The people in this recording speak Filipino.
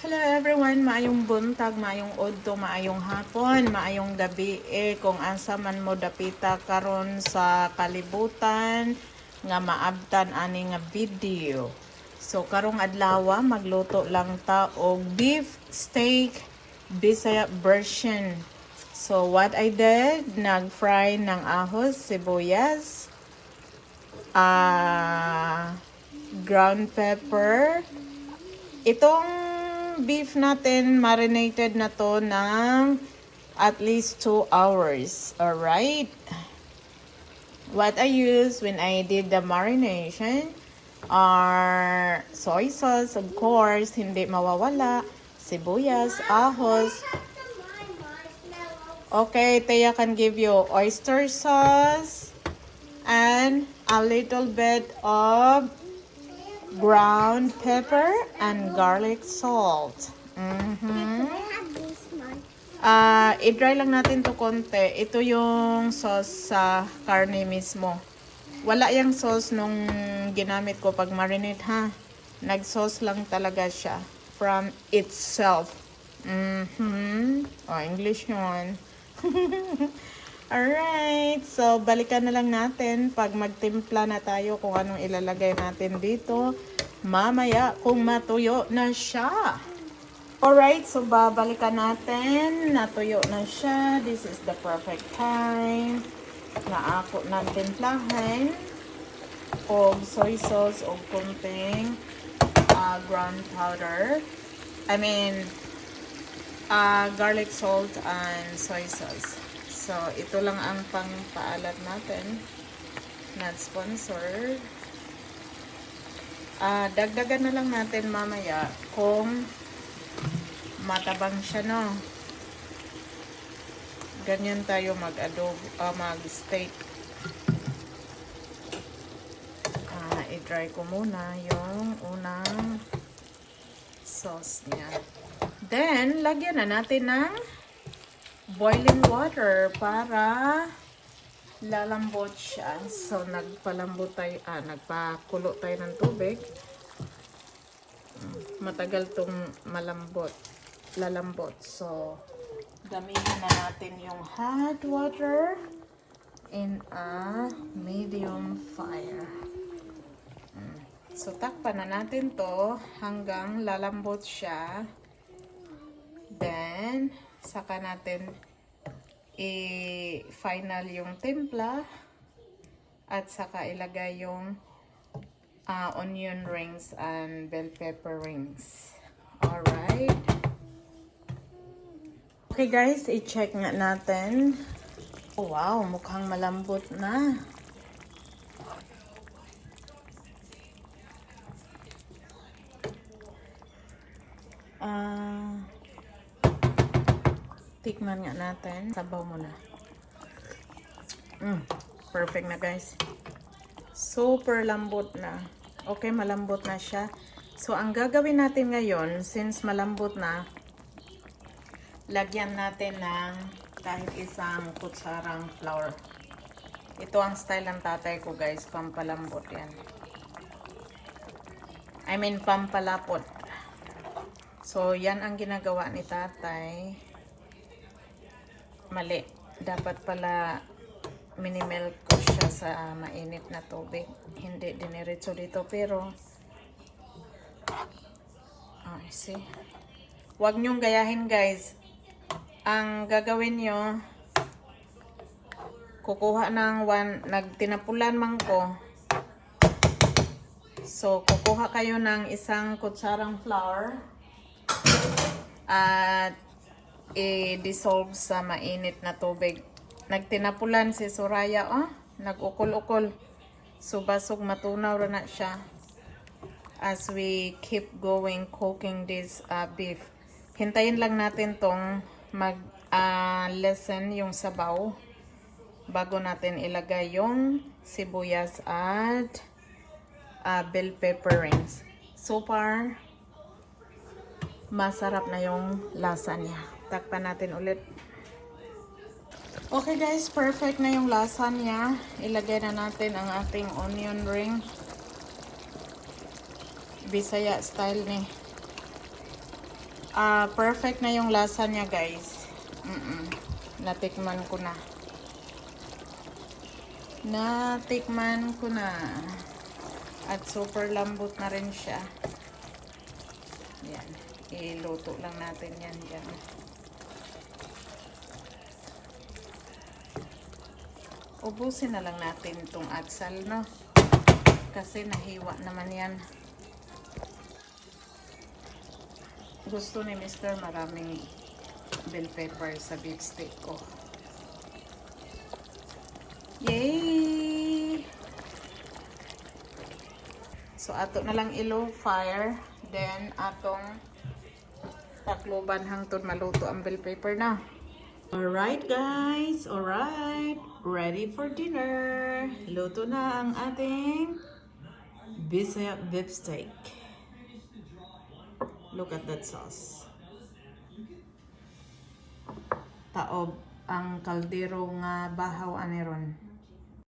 Hello everyone, maayong buntag, maayong udto, maayong hapon, maayong gabi eh, kung asa man mo dapita karon sa kalibutan nga maabtan ani nga video. So karong adlaw magluto lang ta og beef steak Bisaya version. So what I did, nag-fry ng ahos, sibuyas, ah ground pepper, Itong beef natin, marinated na to ng at least 2 hours. Alright? What I use when I did the marination are soy sauce, of course, hindi mawawala, sibuyas, ahos. Okay, Teya can give you oyster sauce and a little bit of ground pepper and garlic salt. Mhm. Ah, i-dry lang natin to konti. Ito yung sauce sa karne mismo. Wala yung sauce nung ginamit ko pag marinate ha. Nag-sauce lang talaga siya from itself. Mhm. Oh, English yun. Alright, so balikan na lang natin pag magtimpla na tayo kung anong ilalagay natin dito. Mamaya kung matuyo na siya. Alright, so babalikan natin. Natuyo na siya. This is the perfect time na ako ng timplahan o soy sauce o kunting uh, ground powder. I mean, uh, garlic salt and soy sauce. So, ito lang ang pangpaalat natin. Not sponsored. Ah, dagdagan na lang natin mamaya kung matabang siya, no? Ganyan tayo mag-adobo, ah, mag-steak. Ah, i-dry ko muna yung unang sauce niya. Then, lagyan na natin ng boiling water para lalambot siya. So, nagpalambot tayo, ah, nagpakulo tayo ng tubig. Matagal tong malambot, lalambot. So, gamitin na natin yung hot water in a medium fire. Mm. So, takpan na natin to hanggang lalambot siya. Then, saka natin i-final yung timpla at saka ilagay yung ah, onion rings and bell pepper rings. Alright. Okay guys, i-check nga natin. Oh, wow, mukhang malambot na. Ah... Tikman nga natin. Sabaw muna. Mm, perfect na guys. Super lambot na. Okay, malambot na siya. So, ang gagawin natin ngayon, since malambot na, lagyan natin ng kahit isang kutsarang flour. Ito ang style ng tatay ko guys, pampalambot yan. I mean, pampalapot. So, yan ang ginagawa ni tatay mali. Dapat pala minimelt ko siya sa mainit na tubig. Hindi diniretso dito pero ah, see. Huwag niyong gayahin guys. Ang gagawin niyo kukuha ng one, nagtinapulan man ko. So, kukuha kayo ng isang kutsarang flour at i-dissolve sa mainit na tubig. Nagtinapulan si Soraya, oh. Nag-ukol-ukol. So, basog matunaw na siya. As we keep going cooking this uh, beef. Hintayin lang natin tong mag-lessen yung sabaw bago natin ilagay yung sibuyas at uh, bell pepper rings. So far, masarap na yung lasa niya. Takpan natin ulit. Okay guys, perfect na yung lasa niya. Ilagay na natin ang ating onion ring. Bisaya style ni. Ah, perfect na yung lasa niya, guys. Mm-mm. Natikman ko na. Natikman ko na. At super lambot na rin siya. Yan. Iluto lang natin yan dyan. Ubusin na lang natin itong atsal, no? Kasi nahiwa naman yan. Gusto ni Mr. maraming bell pepper sa beef steak ko. Yay! So, ato na lang ilo fire. Then, atong takloban hangtod maluto ang bell pepper na. Alright guys, alright. Ready for dinner. Luto na ang ating bisaya beef steak. Look at that sauce. Taob ang kaldero nga bahaw aniron.